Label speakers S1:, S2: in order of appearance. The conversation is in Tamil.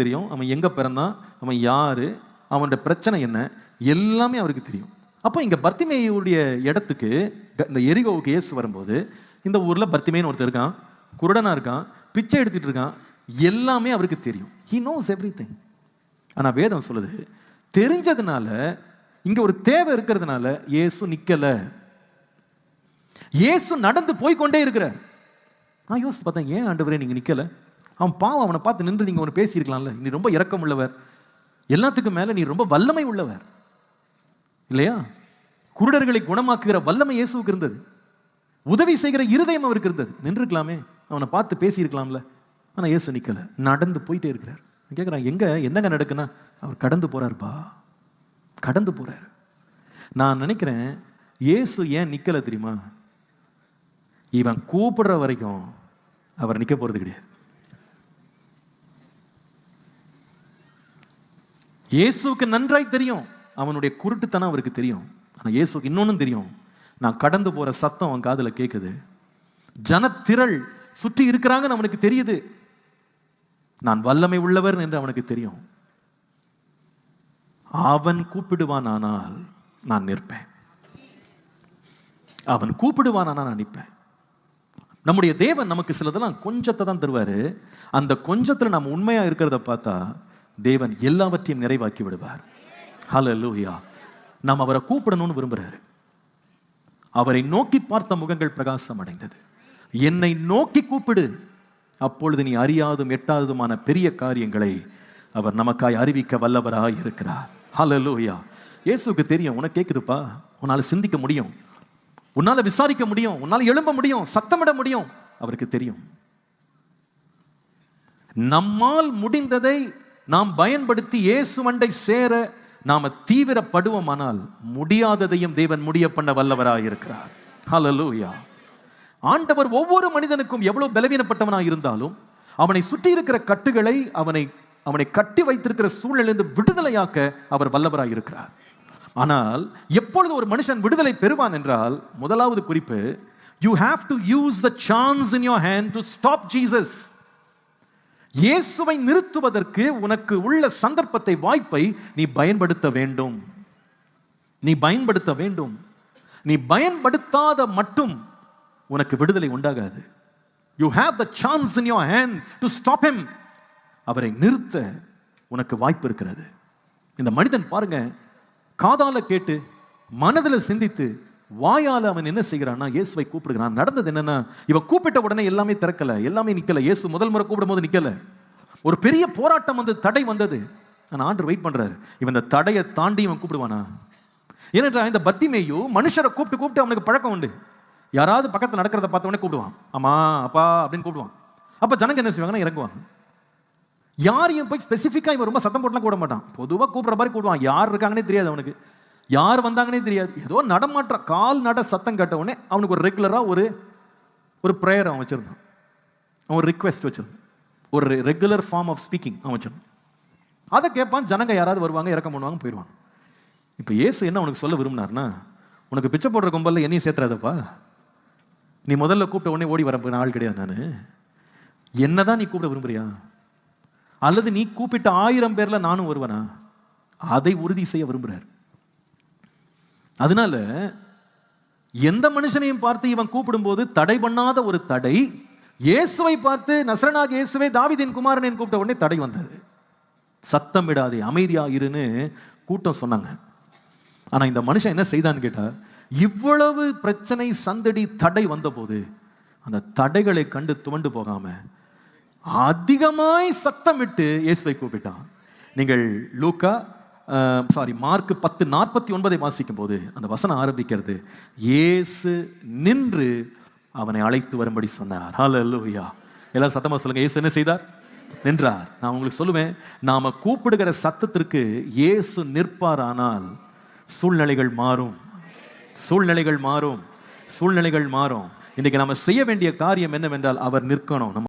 S1: தெரியும். அவன் எங்க பிறந்தான்? அவன் யாரு? அவனோட பிரச்சனை என்ன? எல்லாமே அவருக்கு தெரியும். அப்போ இங்க பர்த்திமேயுடைய இடத்துக்கு இந்த எரிகோவுக்கு இயேசு வரும்போது இந்த ஊர்ல பர்த்திமேன்னு ஒருத்தர் இருக்கான். குருடனா இருக்கான். பிச்சை எடுத்துட்டு இருக்கான். எல்லாமே அவருக்கு தெரியும். ஹி நோஸ் எவ்ரி திங் ஆனா வேதம் சொல்லுது தெரிஞ்சதுனால இங்க ஒரு தேவை இருக்கிறதுனால இயேசு நிக்கல. இயேசு நடந்து போய்கொண்டே இருக்கிறார். நான் யோசித்து பார்த்தேன் ஏன் ஆண்டவரே நீங்க நிக்கல? அவன் பாவம் அவனை பார்த்து நின்று நீங்கள் அவனை பேசியிருக்கலாம்ல. நீ ரொம்ப இறக்கம் உள்ளவர். எல்லாத்துக்கும் மேலே நீ ரொம்ப வல்லமை உள்ளவர். இல்லையா? குருடர்களை குணமாக்குகிற வல்லமை இயேசுக்கு இருந்தது. உதவி செய்கிற இருதயம் அவருக்கு இருந்தது. நின்றுக்கலாமே. அவனை பார்த்து பேசியிருக்கலாம்ல. ஆனால் இயேசு நிற்கலை நடந்து போயிட்டே இருக்கிறார். கேட்குறான் எங்கே என்னங்க நடக்குன்னா? அவர் கடந்து போகிறார்ப்பா கடந்து போகிறார் நான் நினைக்கிறேன் இயேசு ஏன் நிற்கலை தெரியுமா? இவன் கூப்பிடுற வரைக்கும் அவர் நிற்க போகிறது கிடையாது. இயேசுக்கு நன்றாய் தெரியும். அவனுடைய குருட்டுத்தனம் அவருக்கு தெரியும். ஆனால் இயேசுக்கு இன்னொன்னும் தெரியும். நான் கடந்து போற சத்தம் அவன் காதில் கேட்குது ஜனத்திரள் சுற்றி இருக்கிறாங்கன்னு அவனுக்கு தெரியுது. நான் வல்லமை உள்ளவர் என்று அவனுக்கு தெரியும். அவன் கூப்பிடுவான் ஆனால் நான் நிற்பேன். அவன் கூப்பிடுவான் ஆனால் நான் நிற்பேன். நம்முடைய தேவன் நமக்கு சிலதெல்லாம் கொஞ்சத்தை தான் தருவாரு. அந்த கொஞ்சத்தில் நம்ம உண்மையா இருக்கிறத பார்த்தா தேவன் எல்லாவற்றையும் நிறைவாக்கி விடுவார். ஹalleluya நாம் அவரை கூப்பிடணும்னு விரும்புறாரு. அவரை நோக்கி பார்த்த முகங்கள் பிரகாசம் அடைந்தது. என்னை நோக்கி கூப்பிடு. அப்பொழுது நீ அறியாதும் எட்டாவதுமான பெரிய காரியங்களை அவர் நமக்காய் அறிவிக்க வல்லவராக இருக்கிறார். ஹalleluya இயேசுவுக்கு தெரியும் உனக்கு கேட்குதுப்பா உன்னால சிந்திக்க முடியும். உன்னால விசாரிக்க முடியும். உன்னால எழும்ப முடியும். சத்தமிட முடியும். அவருக்கு தெரியும். நம்மால் முடிந்ததை நாம் பயன்படுத்தி இயேசு மண்டை சேர நாம தீவிரப்படுவோமானால் முடியாததையும் தேவன் முடிய பண்ண வல்லவராக இருக்கிறார். ஹலலூயா ஆண்டவர் ஒவ்வொரு மனிதனுக்கும் எவ்வளவு பலவீனப்பட்டவனாக இருந்தாலும் அவனை சுற்றி இருக்கிற கட்டுகளை அவனை அவனை கட்டி வைத்திருக்கிற சூழ்நிலிருந்து விடுதலையாக்க அவர் வல்லவராக இருக்கிறார். ஆனால் எப்பொழுது ஒரு மனுஷன் விடுதலை பெறுவான் என்றால் முதலாவது குறிப்பு you have to use the chance in your hand to stop Jesus இயேசுவை நிறுத்துவதற்கு உனக்கு உள்ள சந்தர்ப்பத்தை வாய்ப்பை நீ பயன்படுத்த வேண்டும். நீ பயன்படுத்த வேண்டும். நீ பயன்படுத்தாத மட்டும் உனக்கு விடுதலை உண்டாகாது. You have the chance in your hand to stop him. அவரை நிறுத்த உனக்கு வாய்ப்பு இருக்கிறது. இந்த மனிதன் பாருங்க காதால கேட்டு மனதில் சிந்தித்து வாயால் அவன் என்ன செய்கிறான்னா இயேசுவை கூப்பிடுகிறான். நடந்தது என்னன்னா இவன் கூப்பிட்ட உடனே எல்லாமே திறக்கல எல்லாமே நிக்கல. இயேசு முதல் முறை கூப்பிடும் போது நிக்கல. ஒரு பெரிய போராட்டம் வந்து தடை வந்தது. நான் ஆண்டு வெயிட் பண்றாரு. இவன் இந்த தடையை தாண்டி இவன் கூப்பிடுவானா? ஏனென்றால் இந்த பத்திமேயு மனுஷரை கூப்பிட்டு கூப்பிட்டு அவனுக்கு பழக்கம் உண்டு. யாராவது பக்கத்தில் நடக்கிறத பார்த்த உடனே கூப்பிடுவான். அம்மா அப்பா அப்படின்னு கூப்பிடுவான். அப்ப ஜனங்க என்ன செய்வாங்கன்னா இறங்குவாங்க. யாரையும் போய் ஸ்பெசிஃபிக்காக இவன் ரொம்ப சத்தம் போட்டுலாம் கூட மாட்டான். பொதுவாக கூப்பிட்ற மாதிரி கூப்பிடுவான். யார் இருக்காங்கன்னே தெரியாது அவனுக்கு. யார் வந்தாங்கன்னே தெரியாது. ஏதோ நடமாட்டம் கால் நட சத்தம் கேட்ட உடனே அவனுக்கு ஒரு ரெகுலராக ஒரு ஒரு ப்ரேயர் அவன் வச்சுருந்தான். அவன் ஒரு ரிக்வெஸ்ட் வச்சுருந்தான். ஒரு ரெகுலர் ஃபார்ம் ஆஃப் ஸ்பீக்கிங் அவன் வச்சிருந்தான். அதை கேட்பான் ஜனங்க யாராவது வருவாங்க இறக்கம் பண்ணுவாங்க போயிடுவாங்க இப்போ இயேசு என்ன உனக்கு சொல்ல விரும்பினார்னா உனக்கு பிச்சை போடுற கும்பலில் என்னையும் சேர்த்துறாதப்பா. நீ முதல்ல கூப்பிட்ட உடனே ஓடி வர ஆள் கிடையாது நான். என்னதான் நீ கூப்பிட விரும்புறியா? அல்லது நீ கூப்பிட்ட ஆயிரம் பேரில் நானும் வருவனா அதை உறுதி செய்ய விரும்புகிறார் அதனால எந்த மனுஷனையும் பார்த்து இவன் கூப்பிடும்போது தடை பண்ணாத ஒரு தடை இயேசுவை பார்த்து நசரனாக இயேசுவை தாவிதின் குமாரன் கூப்பிட்ட உடனே தடை வந்தது. சத்தம் விடாதே அமைதியா இருன்னு கூட்டம் சொன்னாங்க. ஆனா இந்த மனுஷன் என்ன செய்தான்னு கேட்டா இவ்வளவு பிரச்சனை சந்தடி தடை வந்தபோது அந்த தடைகளை கண்டு துவண்டு போகாம அதிகமாய் சத்தமிட்டு இயேசுவை கூப்பிட்டான். நீங்கள் லூக்கா சாரி மார்க் பத்து நாற்பத்தி ஒன்பதை வாசிக்கும் போது அந்த வசனம் ஆரம்பிக்கிறது. ஏசு நின்று அவனை அழைத்து வரும்படி சொன்னார். ஹalleluya எல்லாரும் சத்தமாக சொல்லுங்க. ஏசு என்ன செய்தார்? நின்றார். நான் உங்களுக்கு சொல்லுவேன் நாம கூப்பிடுகிற சத்தத்திற்கு இயேசு நிற்பார் ஆனால் சூழ்நிலைகள் மாறும். சூழ்நிலைகள் மாறும். சூழ்நிலைகள் மாறும். இன்னைக்கு நம்ம செய்ய வேண்டிய காரியம் என்னவென்றால் அவர் நிற்கணும். நம்ம